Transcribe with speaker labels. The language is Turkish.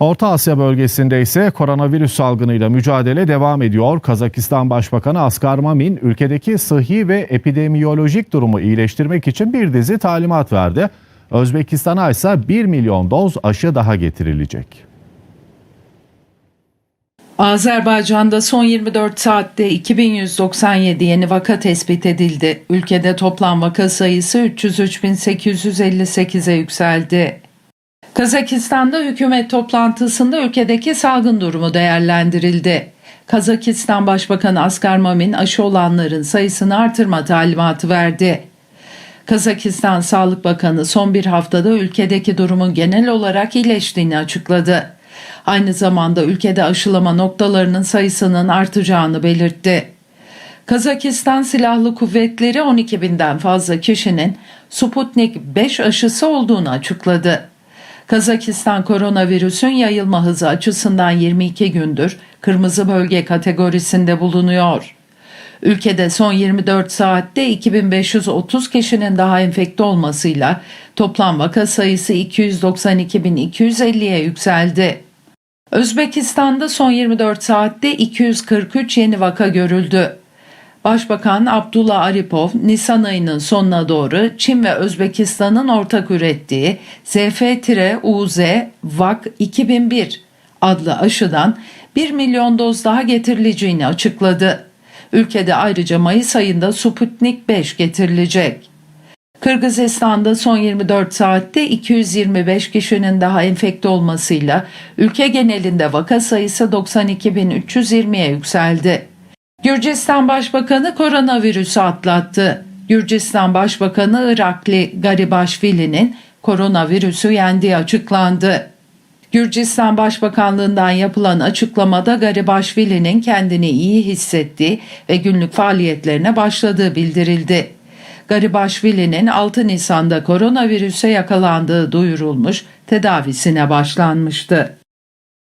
Speaker 1: Orta Asya bölgesinde ise koronavirüs salgınıyla mücadele devam ediyor. Kazakistan Başbakanı Asgar Mamin ülkedeki sıhhi ve epidemiyolojik durumu iyileştirmek için bir dizi talimat verdi. Özbekistan'a ise 1 milyon doz aşı daha getirilecek.
Speaker 2: Azerbaycan'da son 24 saatte 2197 yeni vaka tespit edildi. Ülkede toplam vaka sayısı 303.858'e yükseldi. Kazakistan'da hükümet toplantısında ülkedeki salgın durumu değerlendirildi. Kazakistan Başbakanı Asgar Mamin aşı olanların sayısını artırma talimatı verdi. Kazakistan Sağlık Bakanı son bir haftada ülkedeki durumun genel olarak iyileştiğini açıkladı. Aynı zamanda ülkede aşılama noktalarının sayısının artacağını belirtti. Kazakistan Silahlı Kuvvetleri 12 binden fazla kişinin Sputnik 5 aşısı olduğunu açıkladı. Kazakistan koronavirüsün yayılma hızı açısından 22 gündür kırmızı bölge kategorisinde bulunuyor. Ülkede son 24 saatte 2530 kişinin daha enfekte olmasıyla toplam vaka sayısı 292.250'ye yükseldi. Özbekistan'da son 24 saatte 243 yeni vaka görüldü. Başbakan Abdullah Aripov, Nisan ayının sonuna doğru Çin ve Özbekistan'ın ortak ürettiği ZF-UZ VAK 2001 adlı aşıdan 1 milyon doz daha getirileceğini açıkladı. Ülkede ayrıca Mayıs ayında Sputnik 5 getirilecek. Kırgızistan'da son 24 saatte 225 kişinin daha enfekte olmasıyla ülke genelinde vaka sayısı 92.320'ye yükseldi. Gürcistan Başbakanı koronavirüsü atlattı. Gürcistan Başbakanı Irakli Garibaşvili'nin koronavirüsü yendiği açıklandı. Gürcistan Başbakanlığından yapılan açıklamada Garibaşvili'nin kendini iyi hissettiği ve günlük faaliyetlerine başladığı bildirildi. Garibaşvili'nin 6 Nisan'da koronavirüse yakalandığı duyurulmuş, tedavisine başlanmıştı.